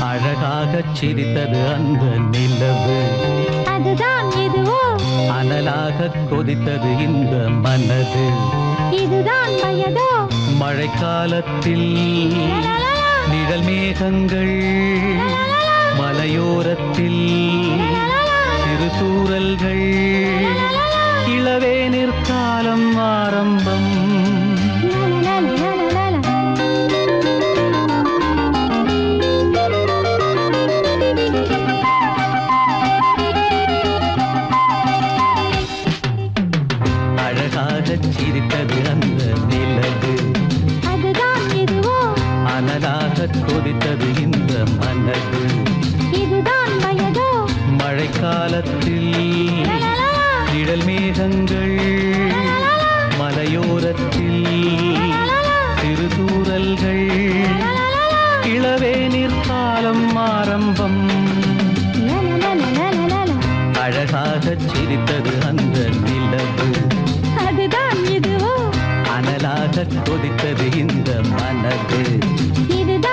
அழகாகச் சிரித்தது அந்த நிலவு. அதுதான் இதுவோ அனலாகக் கொதித்தது இந்த மனது. இதுதான் வயதோ? மழைக்காலத்தில் நிழல் மேகங்கள் மலையோரத்தில் சிறு இளவே நிற்காலம் ஆரம்பம். நிற்காலம் ஆரம்பம். அழகாகச் சிரித்தது அந்த நிலவு. அதுதான் இதுவோ? அனலாகக் கொதித்தது இந்த மனது. இதுதான்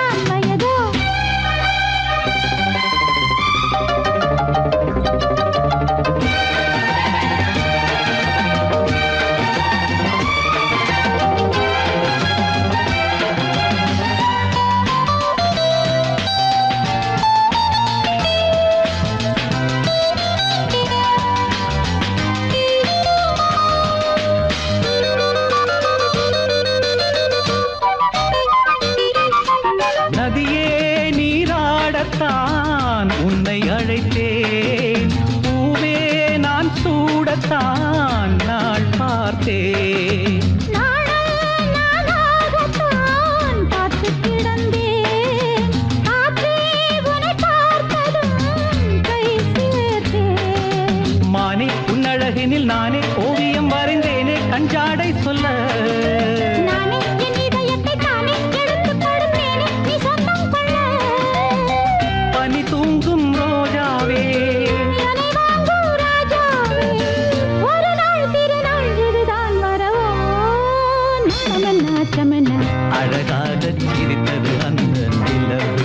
நானே ஓவியம் வரைந்தேனே கஞ்சாடை சொல்ல. பனி தூங்கும் ரோஜாவே. அழகாகச் சிரித்தது அந்த நிலவு.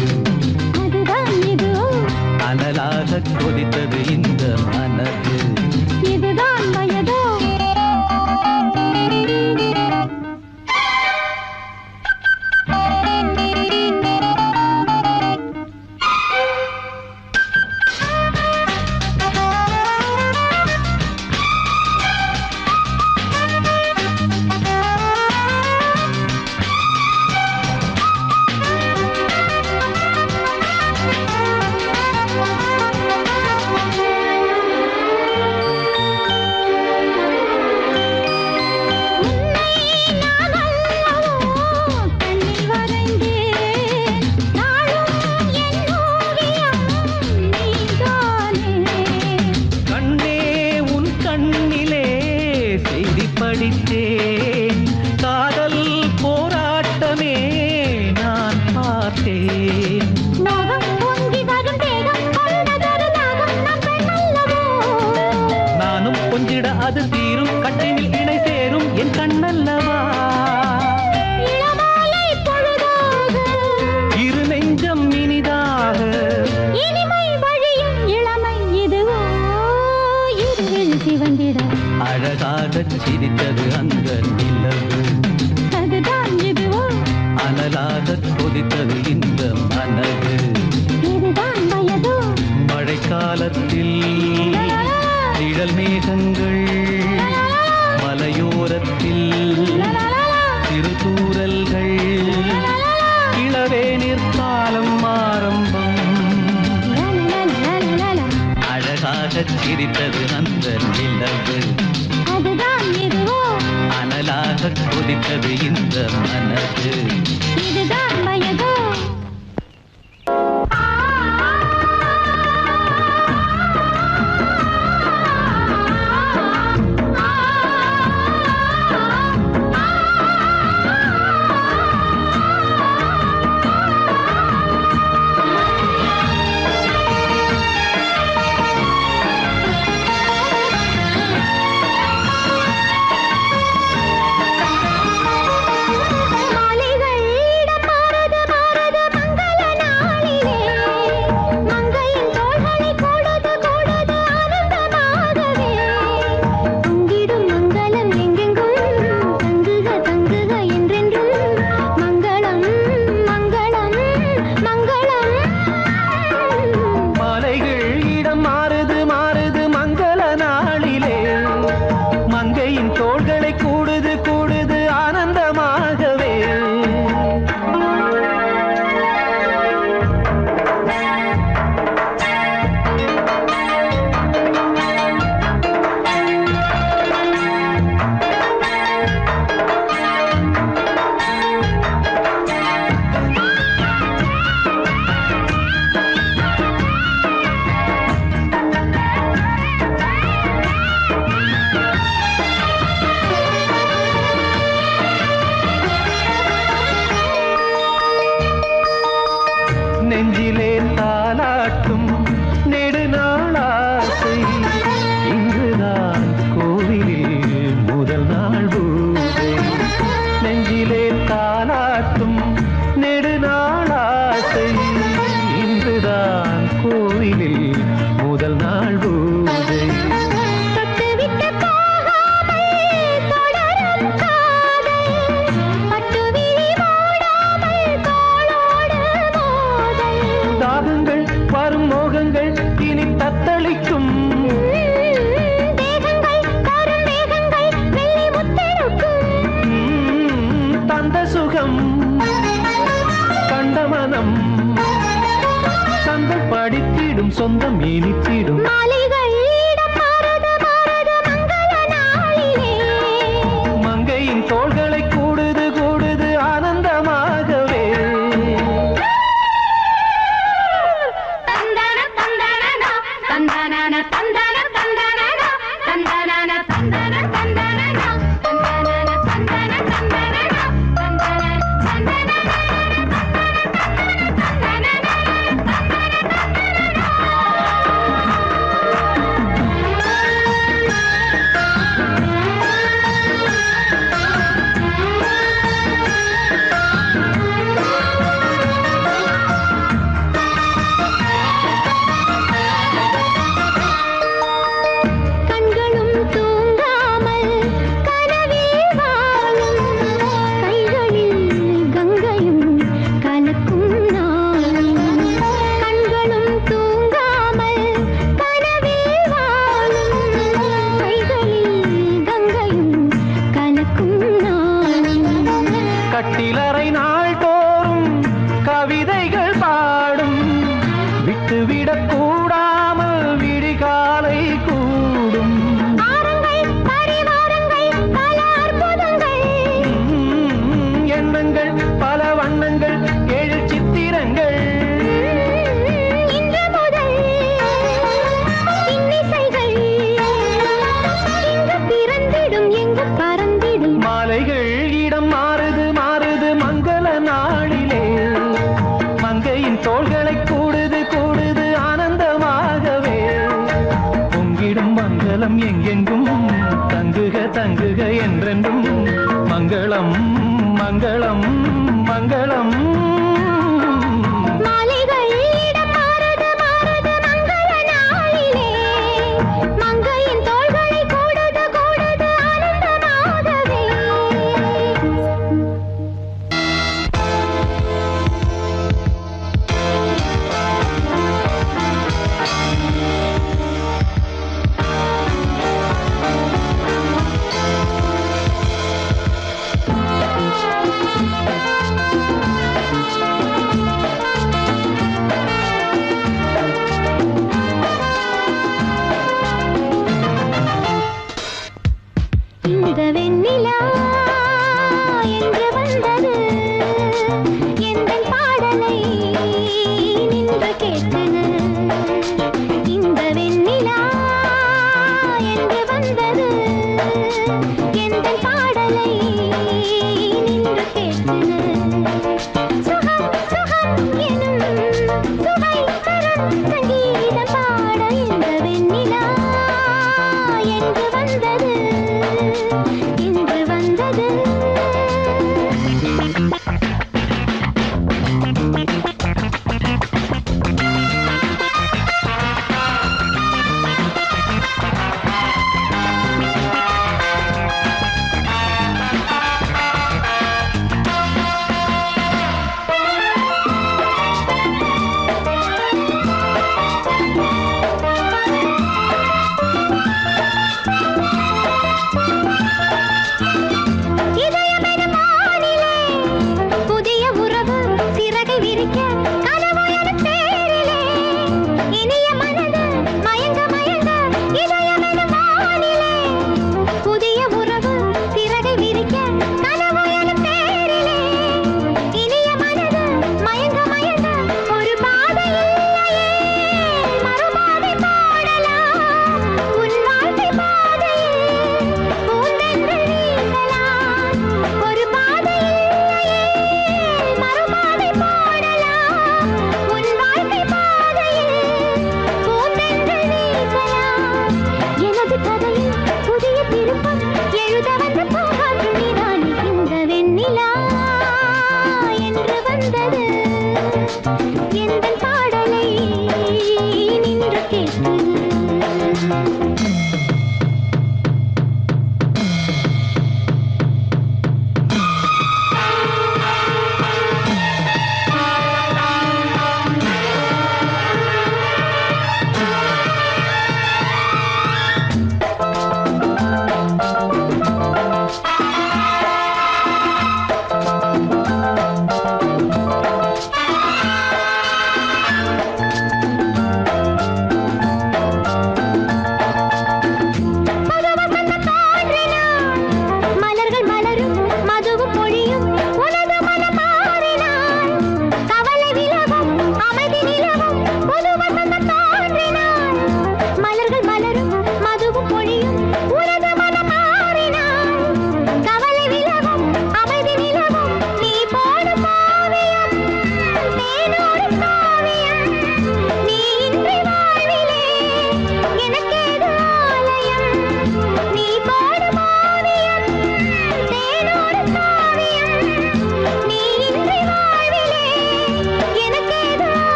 அனலாகக் கொதித்தது இந்த மனது. அல்லவோ? நானும் கொஞ்சிட அது கொதித்தது இந்த மனது. மழைக்காலத்தில் நிழல் மேகங்கள் மலையோரத்தில் சிறு தூறல்கள் இளவே நிற்காலம் ஆரம்பம். அழகாகச் சிரித்தது அந்த நிலவு. அனலாகக் கொதித்தது இந்த மனது.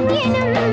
எனும்